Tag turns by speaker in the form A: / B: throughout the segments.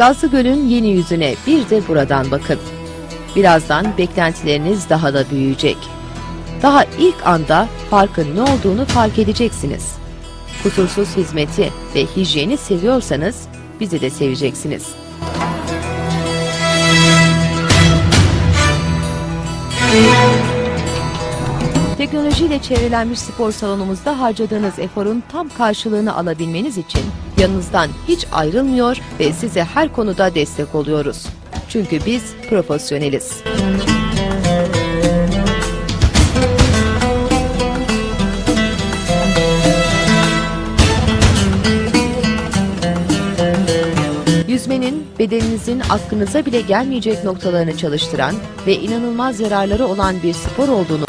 A: Gazlı Göl'ün yeni yüzüne bir de buradan bakın. Birazdan beklentileriniz daha da büyüyecek. Daha ilk anda farkın ne olduğunu fark edeceksiniz. Kusursuz hizmeti ve hijyeni seviyorsanız bizi de seveceksiniz. Teknolojiyle çevrelenmiş spor salonumuzda harcadığınız eforun tam karşılığını alabilmeniz için yanınızdan hiç ayrılmıyor ve size her konuda destek oluyoruz. Çünkü biz profesyoneliz. Yüzmenin bedeninizin aklınıza bile gelmeyecek noktalarını çalıştıran ve inanılmaz yararları olan bir spor olduğunu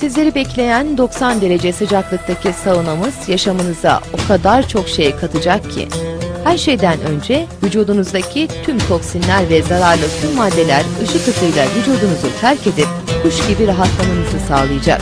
A: Sizleri bekleyen 90 derece sıcaklıktaki saunamız yaşamınıza o kadar çok şey katacak ki. Her şeyden önce vücudunuzdaki tüm toksinler ve zararlı tüm maddeler ışık hızıyla vücudunuzu terk edip kuş gibi rahatlamanızı sağlayacak.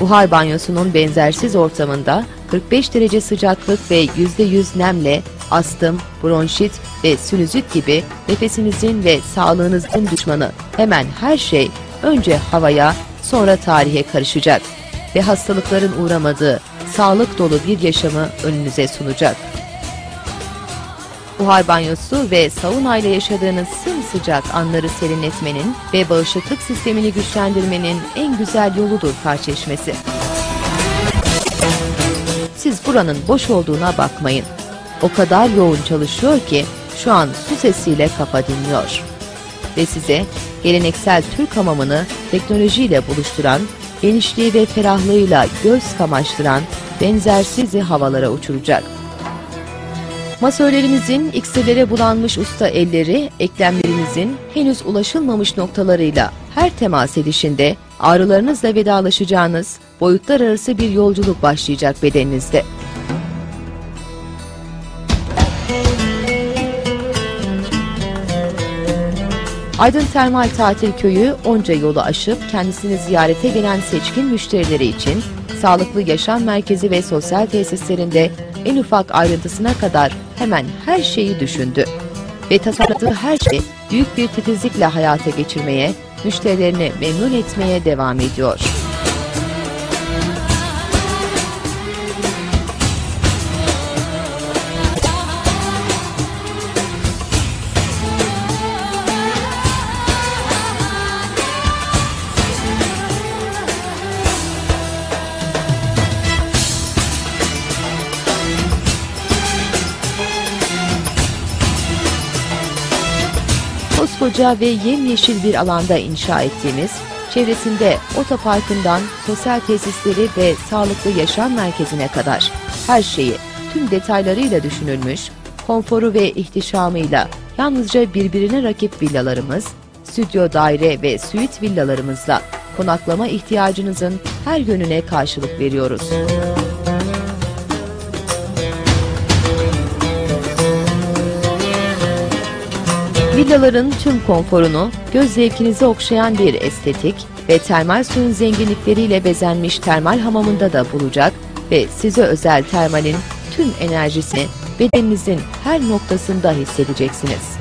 A: Buhar banyosunun benzersiz ortamında 45 derece sıcaklık ve %100 nemle astım, bronşit ve sinüzit gibi nefesinizin ve sağlığınızın düşmanı hemen her şey önce havaya sonra tarihe karışacak ve hastalıkların uğramadığı sağlık dolu bir yaşamı önünüze sunacak. Buhar banyosu ve sauna ile yaşadığınız sımsıcak anları serinletmenin ve bağışıklık sistemini güçlendirmenin en güzel yoludur kar. Siz buranın boş olduğuna bakmayın. O kadar yoğun çalışıyor ki şu an su sesiyle kafa dinliyor. Ve size geleneksel Türk hamamını teknolojiyle buluşturan, genişliği ve ferahlığıyla göz kamaştıran benzersiz havalara uçuracak. Masörlerimizin iksirlere bulanmış usta elleri, eklemlerinizin henüz ulaşılmamış noktalarıyla her temas edişinde ağrılarınızla vedalaşacağınız boyutlar arası bir yolculuk başlayacak bedeninizde. Aydın Termal Tatil Köyü onca yolu aşıp kendisini ziyarete gelen seçkin müşterileri için sağlıklı yaşam merkezi ve sosyal tesislerinde en ufak ayrıntısına kadar hemen her şeyi düşündü. Ve tasarladığı her şey büyük bir titizlikle hayata geçirmeye, müşterilerini memnun etmeye devam ediyor. Koskoca ve yemyeşil bir alanda inşa ettiğimiz, çevresinde otoparkından sosyal tesisleri ve sağlıklı yaşam merkezine kadar her şeyi tüm detaylarıyla düşünülmüş, konforu ve ihtişamıyla yalnızca birbirine rakip villalarımız, stüdyo daire ve suite villalarımızla konaklama ihtiyacınızın her yönüne karşılık veriyoruz. Villaların tüm konforunu göz zevkinizi okşayan bir estetik ve termal suyun zenginlikleriyle bezenmiş termal hamamında da bulacak ve size özel termalin tüm enerjisini bedeninizin her noktasında hissedeceksiniz.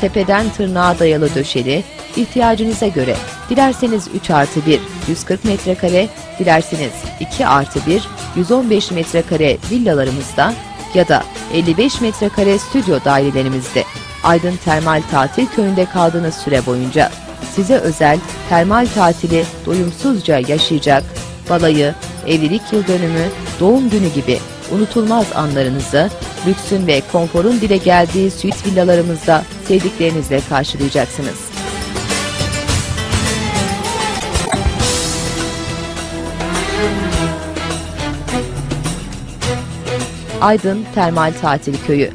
A: Tepeden tırnağa dayalı döşeli, ihtiyacınıza göre dilerseniz 3 artı 1 140 metrekare, dilerseniz 2 artı 1 115 metrekare villalarımızda ya da 55 metrekare stüdyo dairelerimizde Aydın Termal Tatil Köyü'nde kaldığınız süre boyunca size özel termal tatili doyumsuzca yaşayacak, balayı, evlilik yıl dönümü, doğum günü gibi unutulmaz anlarınızı lüksün ve konforun dile geldiği suite villalarımızda sevdiklerinizle karşılayacaksınız. Aydın Termal Tatil Köyü